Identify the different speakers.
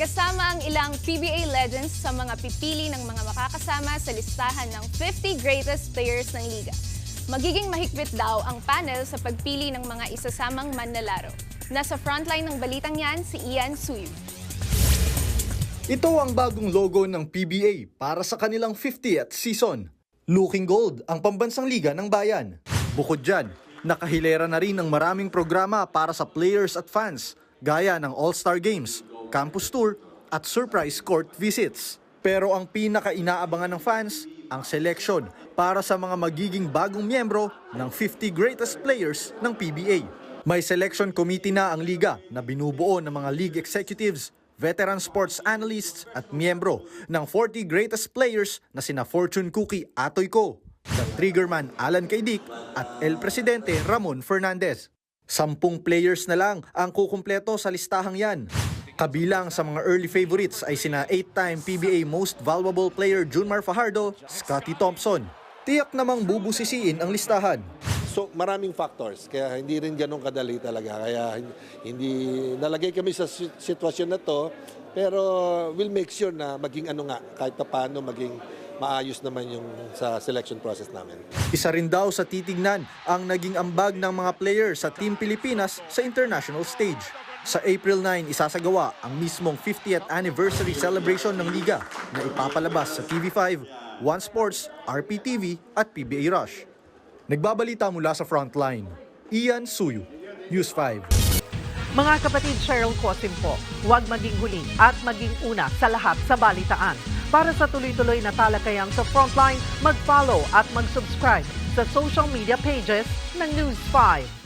Speaker 1: Kasama ang ilang PBA legends sa mga pipili ng mga makakasama sa listahan ng 50 greatest players ng liga. Magiging mahigpit daw ang panel sa pagpili ng mga isasamang manlalaro. Nasa frontline ng balitang yan si Ian Suyu.
Speaker 2: Ito ang bagong logo ng PBA para sa kanilang 50th season. Looking Gold ang pambansang liga ng bayan. Bukod dyan, nakahilera na rin ng maraming programa para sa players at fans gaya ng All-Star Games, Campus Tour at Surprise Court Visits. Pero ang pinaka-inaabangan ng fans, ang selection para sa mga magiging bagong miyembro ng 50 greatest players ng PBA. May selection committee na ang liga na binubuo ng mga league executives veteran sports analysts at miyembro ng 40 greatest players na sina Fortune Cookie Atoy Ko, The Triggerman Alan Kaidik at El Presidente Ramon Fernandez. Sampung players na lang ang kukumpleto sa listahang yan. Kabilang sa mga early favorites ay sina 8-time PBA Most Valuable Player Junmar Fajardo, Scotty Thompson. Tiyak namang bubusisiin ang listahan.
Speaker 3: So maraming factors kaya hindi rin ganun kadali talaga kaya hindi nalagay kami sa si- sitwasyon na to pero we'll make sure na maging ano nga kahit pa paano maging maayos naman yung sa selection process namin.
Speaker 2: Isa rin daw sa titignan ang naging ambag ng mga player sa Team Pilipinas sa international stage. Sa April 9, isasagawa ang mismong 50th anniversary celebration ng Liga na ipapalabas sa TV5, One Sports, RPTV at PBA Rush. Nagbabalita mula sa frontline, Ian Suyu, News 5.
Speaker 4: Mga kapatid Cheryl Cosim po, huwag maging huli at maging una sa lahat sa balitaan. Para sa tuloy-tuloy na talakayang sa Frontline, mag-follow at mag-subscribe sa social media pages ng News 5.